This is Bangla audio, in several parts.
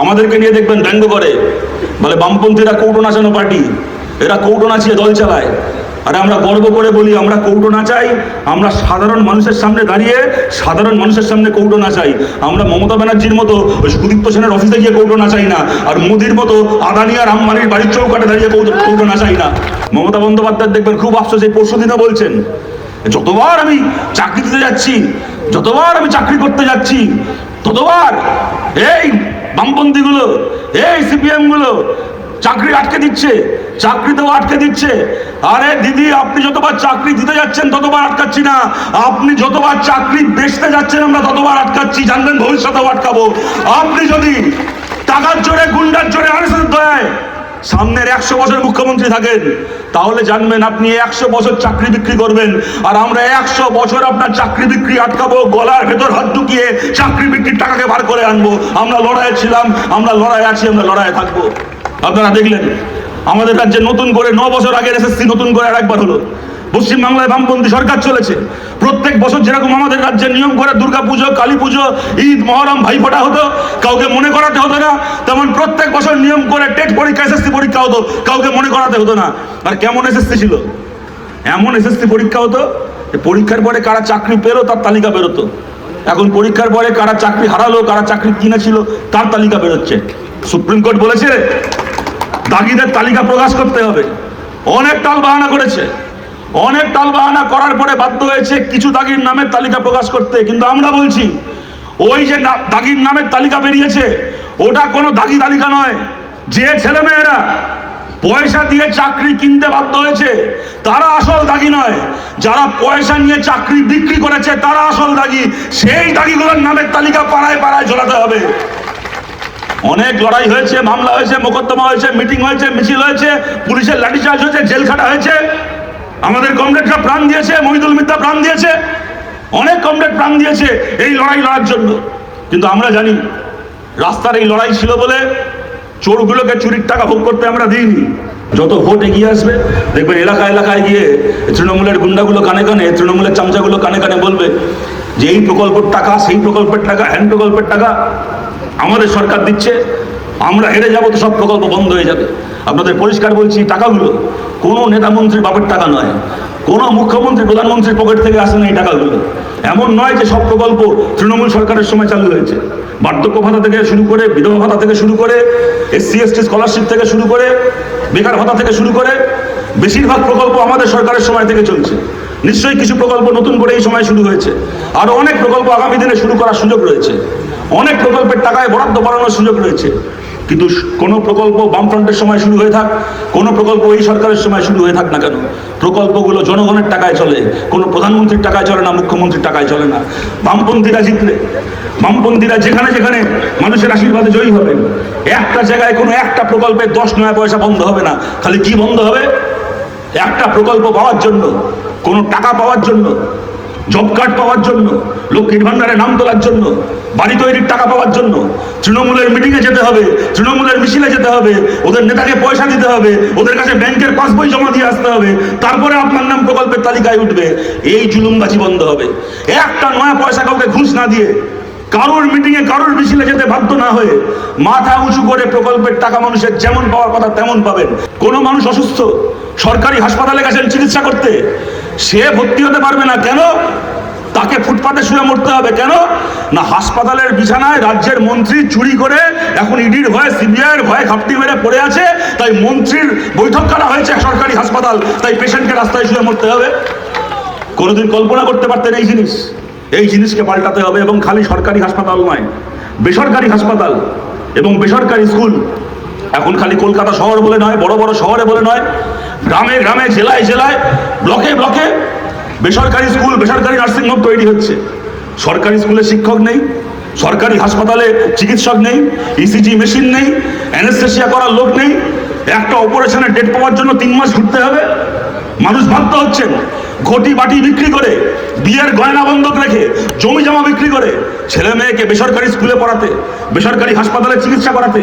আমাদেরকে নিয়ে দেখবেন ব্যঙ্গ করে। বলে বামপন্থীরা কৌটো নাচানো পার্টি। এরা কৌটো নাচিয়ে দল চালায়। আর আমরা গর্ব করে বলি, আমরা কৌটো নাচাই আমরা সাধারণ মানুষের সামনে দাঁড়িয়ে সাধারণ মানুষের সামনে কৌটো নাচাই আমরা মমতা ব্যানার্জির মতো ওই সুদীপ্ত সেনের অফিসে গিয়ে কৌটো নাচাই না, আর মোদির মতো আদানি আর আম্বানির বাড়ির চৌকাটে দাঁড়িয়ে কৌটো কৌটো নাচাই না। মমতা বন্দ্যোপাধ্যায় দেখবেন খুব আফসোস এই পরশু দিনও বলছেন যতবার আমি চাকরি দিতে যাচ্ছি, যতবার আমি চাকরি করতে যাচ্ছি, ততবার এই বামপন্থীগুলো, এই সিপিএমগুলো চাকরি আটকে দিচ্ছে চাকরিতেও আটকে দিচ্ছে। আরে দিদি, আপনি যতবার চাকরি দিতে যাচ্ছেন, ততবার আটকাচ্ছি না। আপনি যতবার চাকরি বেচতে যাচ্ছেন, আমরা ততবার আটকাচ্ছি। জানবেন ভবিষ্যতেও আটকাবো। আপনি যদি টাকার জোরে, গুন্ডার জোরে আর দয়ায় সামনের একশো বছর মুখ্যমন্ত্রী থাকেন, তাহলে জানবেন আপনি একশো বছর চাকরি বিক্রি করবেন, আর আমরা একশো বছর আপনার চাকরি বিক্রি আটকাবো, গলার ভেতর হাত ঢুকিয়ে চাকরি বিক্রির টাকাকে বার করে আনব। আমরা লড়াইয়ে ছিলাম, আমরা লড়াই আছি, আমরা লড়াইয়ে থাকব। আপনারা দেখলেন, আমাদের রাজ্যে নতুন করে ন বছর আগের এসএসসি নতুন করে আরেকবার হলো। পশ্চিমবাংলায় বামপন্থী সরকার চলেছে। প্রত্যেক বছর যেরকম আমাদের রাজ্যে নিয়ম করে দুর্গা পুজো কালী পুজো ঈদ, মহরম ভাইফোঁটা হতো, কাউকে মনে করাতে হতো না, তেমন প্রত্যেক বছর নিয়ম করে টেট পরীক্ষা, এসএসসি পরীক্ষা হতো, কাউকে মনে করাতে হতো না। আর কেমন এসএসসি ছিল? এমন এসএসসি পরীক্ষা হতো পরীক্ষার পরে কারা চাকরি পেল, তার তালিকা বেরোতো। এখন পরীক্ষার পরে কারা চাকরি হারালো, কারা চাকরি কিনেছিল তার তালিকা বেরোচ্ছে। সুপ্রিম কোর্ট বলেছে, দাগিদের তালিকা প্রকাশ করতে হবে। অনেক টাল বাহানা করেছে। অনেক টাল বাহানা করার পরে বাধ্য হয়েছে কিছু দাগির নামের তালিকা প্রকাশ করতে। কিন্তু আমরা বলছি, ওই যে দাগির নামের তালিকা বেরিয়েছে, ওটা কোনো দাগি তালিকা নয়। যে ছেলেমেয়েরা পয়সা দিয়ে চাকরি কিনতে বাধ্য হয়েছে, তারা আসল দাগি নয়। যারা পয়সা নিয়ে চাকরি বিক্রি করেছে, তারা আসল দাগি। সেই দাগিগুলোর নামের তালিকা পাড়ায় পাড়ায় ঝোলাতে হবে। অনেক লড়াই হয়েছে, মামলা হয়েছে, মোকদ্দমা হয়েছে, মিটিং হয়েছে, মিছিল হয়েছে, পুলিশের লাঠিচার্জ হয়েছে, জেল খাটা হয়েছে। আমাদের কমরেডরা প্রাণ দিয়েছে, মহিদুল মিত্রা প্রাণ দিয়েছে। অনেক কমরেড প্রাণ দিয়েছে এই লড়াই লড়ার জন্য। কিন্তু আমরা জানি, রাস্তার এই লড়াই ছিল বলে চোরগুলোকে চুরির টাকা ভোগ করতে আমরা দিইনি। যত ভোট এগিয়ে আসবে, দেখবেন এলাকা এলাকায় গিয়ে তৃণমূলের গুন্ডাগুলো কানে কানে, তৃণমূলের চামচাগুলো কানে কানে বলবে যে এই প্রকল্পের টাকা, সেই প্রকল্পের টাকা, হ্যান প্রকল্পের টাকা আমাদের সরকার দিচ্ছে। আমরা হেরে যাব তো সব প্রকল্প বন্ধ হয়ে যাবে। আপনাদের পরিষ্কার বলছি, টাকাগুলো, কোনো নেতা মন্ত্রীর বাপের টাকা নয়। কোনো মুখ্যমন্ত্রী, প্রধানমন্ত্রীর পকেট থেকে আসে না এই টাকাগুলো। এমন নয় যে সব প্রকল্প তৃণমূল সরকারের সময় চালু হয়েছে। বার্ধক্য ভাতা থেকে শুরু করে, বিধবা ভাতা থেকে শুরু করে এসসি এসটি স্কলারশিপ থেকে শুরু করে, বেকার ভাতা থেকে শুরু করে, বেশিরভাগ প্রকল্প আমাদের সরকারের সময় থেকে চলছে। নিশ্চয়ই কিছু প্রকল্প নতুন করে এই সময় শুরু হয়েছে। আরও অনেক প্রকল্প আগামী দিনে শুরু করার সুযোগ রয়েছে। অনেক প্রকল্পের টাকায় বরাদ্দ বাড়ানোর সুযোগ রয়েছে। কিন্তু কোনো প্রকল্প বামফ্রন্টের সময় শুরু হয়ে থাক, কোনো প্রকল্প এই সরকারের সময় শুরু হয়ে থাক না কেন? প্রকল্পগুলো জনগণের টাকায় চলে, কোনো প্রধানমন্ত্রীর টাকায় চলে না, মুখ্যমন্ত্রীর টাকায় চলে না। বামপন্থীরা জিতলে, বামপন্থীরা যেখানে যেখানে মানুষের আশীর্বাদে জয়ী হবে। একটা জায়গায় কোনো একটা প্রকল্পে দশ নয় পয়সা বন্ধ হবে না। খালি কি বন্ধ হবে? একটা প্রকল্প পাওয়ার জন্য, কোনো টাকা পাওয়ার জন্য জব কার্ড পাওয়ার জন্য লক্ষ্মীর ভান্ডারে নাম তোলার জন্য, বাড়ি তৈরির টাকা পাওয়ার জন্য, তৃণমূলের মিটিংয়ে যেতে হবে, তৃণমূলের মিছিলে যেতে হবে, ওদের নেতাকে পয়সা দিতে হবে, ওদের কাছে ব্যাংকের পাসবই জমা দিয়ে আসতে হবে, তারপরে আপনার নাম প্রকল্পের তালিকায় উঠবে, এই জুলুমবাজি বন্ধ হবে। একটা নয়া পয়সা কাউকে ঘুষ না দিয়ে, কারোর মিটিংয়ে কারোর মিছিলে যেতে বাধ্য না হয়ে, মাথা উঁচু করে প্রকল্পের টাকা মানুষের যেমন পাওয়ার কথা তেমন পাবেন। কোনো মানুষ অসুস্থ, সরকারি হাসপাতালে গেছেন চিকিৎসা করতে সে ভর্তি হতে পারবে না কেন? তাকে ফুটপাতে শুয়ে মরতে হবে কেন? না হাসপাতালের বিছানায় রাজ্যের মন্ত্রী চুরি করে এখন ইডির ভয়ে, সিবিআইয়ের ভয়ে খাপটি মেরে পড়ে আছে, তাই মন্ত্রীর বৈঠক করা হয়েছে সরকারি হাসপাতাল, তাই পেশেন্টকে রাস্তায় শুয়ে মরতে হবে। কোনোদিন কল্পনা করতে পারতেন এই জিনিস। এই জিনিসকে পাল্টাতে হবে এবং খালি সরকারি হাসপাতাল নয়, বেসরকারি হাসপাতাল এবং বেসরকারি স্কুল। এখন খালি কলকাতা শহর বলে নয়, বড় বড় শহরে বলে নয় গ্রামে গ্রামে, জেলায় জেলায়, ব্লকে ব্লকে বেসরকারি স্কুল, বেসরকারি নার্সিংহোম তৈরি হচ্ছে। সরকারি স্কুলে শিক্ষক নেই, সরকারি হাসপাতালে চিকিৎসক নেই ইসিজি মেশিন নেই অ্যানেস্থেশিয়া করার লোক নেই, একটা অপারেশনের ডেট পাওয়ার জন্য তিন মাস ঘুরতে হবে। মানুষ বাধ্য হচ্ছেন ঘটি বাটি বিক্রি করে, বিয়ের গয়না বন্ধক রেখে জমি জমা বিক্রি করে, ছেলে মেয়েকে বেসরকারি স্কুলে পড়াতে, বেসরকারি হাসপাতালে চিকিৎসা করাতে।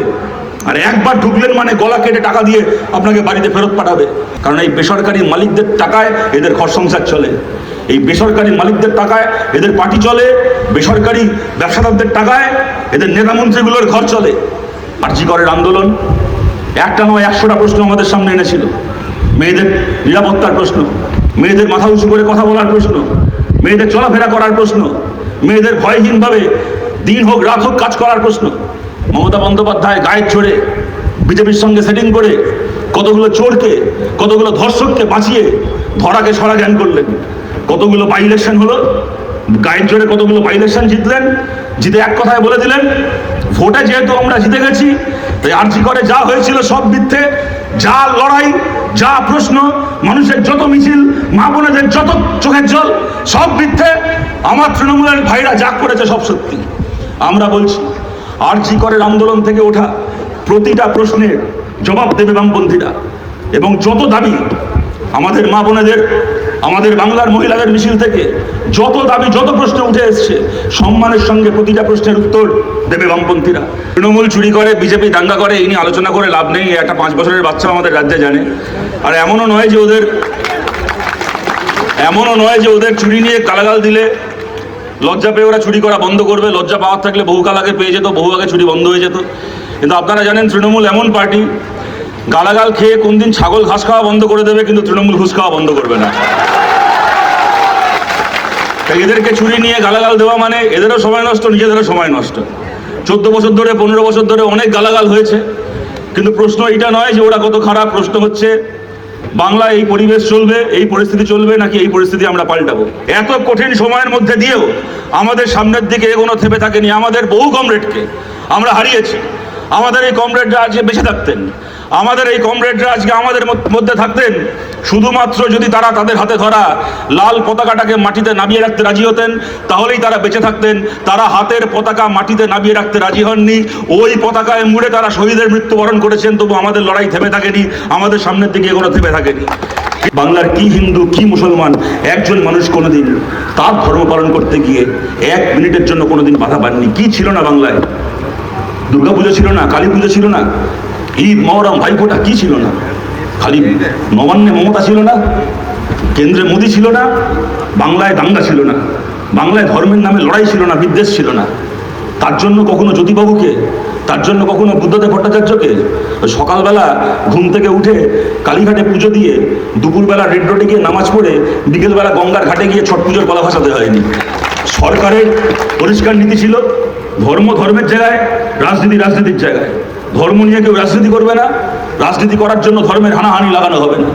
আর একবার ঢুকলেন মানে গলা কেটে টাকা দিয়ে আপনাকে বাড়িতে ফেরত পাঠাবে। কারণ এই বেসরকারি মালিকদের টাকায় এদের ঘর সংসার চলে। এই বেসরকারি মালিকদের টাকায় এদের পার্টি চলে, বেসরকারি ব্যবসাদারদের টাকায় এদের নেতা মন্ত্রীগুলোর ঘর চলে। আর্যিকরের আন্দোলন, একটা নয় একশোটা প্রশ্ন আমাদের সামনে এনেছিল। মেয়েদের নিরাপত্তার প্রশ্ন, মেয়েদের মাথা উঁচু করে কথা বলার প্রশ্ন, মেয়েদের চলাফেরা করার প্রশ্ন, মেয়েদের ভয়হীনভাবে দিন হোক, রাত হোক কাজ করার প্রশ্ন। মমতা বন্দ্যোপাধ্যায় গায়ের ছড়ে বিজেপির সঙ্গে সেটিং করে কতগুলো চোরকে, কতগুলো ধর্ষককে বাঁচিয়ে ধরাকে সরা জ্ঞান করলেন। কতগুলো বাই ইলেকশন হলো গায়ের জোরে কতগুলো বাই ইলেকশন জিতলেন, জিতে এক কথায় বলে দিলেন, ভোটে যেহেতু আমরা জিতে গেছি, তাই আর্জি করে যা হয়েছিল সব মিথ্যে, যা লড়াই, যা প্রশ্ন, মানুষের যত মিছিল, মা বোনেদের যত চোখের জল, সব মিথ্যে, আমার তৃণমূলের ভাইরা যা করেছে সব সত্যি। আমরা বলছি আর্জি করের আন্দোলন থেকে ওঠা প্রতিটা প্রশ্নের জবাব দেবে বামপন্থীরা। এবং যত দাবি আমাদের মা বোনেদের, আমাদের বাংলার মহিলাদের মিছিল থেকে, যত দাবি, যত প্রশ্ন উঠে এসছে, সম্মানের সঙ্গে প্রতিটা প্রশ্নের উত্তর দেবে বামপন্থীরা। তৃণমূল চুরি করে, বিজেপি দাঙ্গা করে, এই নিয়ে আলোচনা করে লাভ নেই একটা পাঁচ বছরের বাচ্চা আমাদের রাজ্যে জানে। আর এমনও নয় যে ওদের, এমনও নয় যে ওদের চুরি নিয়ে কালাগাল দিলে লজ্জা পেয়ে ওরা চুরি করা বন্ধ করবে, লজ্জা পাওয়ার থাকলে বহুকাল আগে পেয়ে যেত, বহু আগে চুরি বন্ধ হয়ে যেত। কিন্তু আপনারা জানেন তৃণমূল এমন পার্টি, গালাগাল খেয়ে কোন দিন ছাগল ঘাস খাওয়া বন্ধ করে দেবে, কিন্তু তৃণমূল ঘুষ খাওয়া বন্ধ করবে না। তাই এদেরকে চুরি নিয়ে গালাগাল দেওয়া মানে এদেরও সময় নষ্ট, নিজেদেরও সময় নষ্ট। চোদ্দ বছর ধরে, পনেরো বছর ধরে অনেক গালাগাল হয়েছে, কিন্তু প্রশ্ন এটা নয় যে ওরা কত খারাপ, প্রশ্ন হচ্ছে বাংলা এই পরিবেশ চলবে, এই পরিস্থিতি চলবে, নাকি এই পরিস্থিতি আমরা পাল্টাবো? এত কঠিন সময়ের মধ্যে দিয়েও আমাদের সামনের দিকে এগোনো থেপে থাকেনি আমাদের বহু কমরেডকে। আমরা হারিয়েছি। আমাদের এই কমরেডরা আজকে বেঁচে থাকতেন। আমাদের এই কমরেডরা আজকে আমাদের মধ্যে থাকতেন, শুধুমাত্র যদি তারা তাদের হাতে ধরা লাল পতাকাটাকে মাটিতে নামিয়ে রাখতে রাজি হতেন, তাহলেই তারা বেঁচে থাকতেন। তারা হাতের পতাকা মাটিতে নামিয়ে রাখতে রাজি হননি। ওই পতাকায় মুড়ে তারা শহীদের মৃত্যুবরণ করেছেন, তবু আমাদের লড়াই থেমে থাকেনি, আমাদের সামনের দিকে এগুলো থেমে থাকেনি। বাংলার কি হিন্দু, কি মুসলমান, একজন মানুষ কোনোদিন তার ধর্ম পালন করতে গিয়ে এক মিনিটের জন্য কোনোদিন বাধা পাননি। কি ছিল না বাংলায়? দুর্গাপুজো ছিল না কালী পুজো ছিল না? ঈদ মহরম ভাইফোঁটা কি ছিল না? খালি নবান্নে মমতা ছিল না, কেন্দ্রে মোদী ছিল না, বাংলায় দাঙ্গা ছিল না, বাংলায় ধর্মের নামে লড়াই ছিল না, বিদ্বেষ ছিল না। তার জন্য কখনো জ্যোতিবাবুকে, তার জন্য কখনো বুদ্ধদেব ভট্টাচার্যকে সকালবেলা ঘুম থেকে উঠে কালীঘাটে পুজো দিয়ে দুপুরবেলা রেড রোডে গিয়ে নামাজ পড়ে বিকেলবেলা গঙ্গার ঘাটে গিয়ে ছট পুজোর কলা ভাসাতে হয়নি। সরকারের পরিষ্কার নীতি ছিল ধর্ম ধর্মের জায়গায়, রাজনীতি রাজনীতির জায়গায়। ধর্ম নিয়ে কেউ রাজনীতি করবে না। রাজনীতি করার জন্য ধর্মের হানাহানি লাগানো হবে না।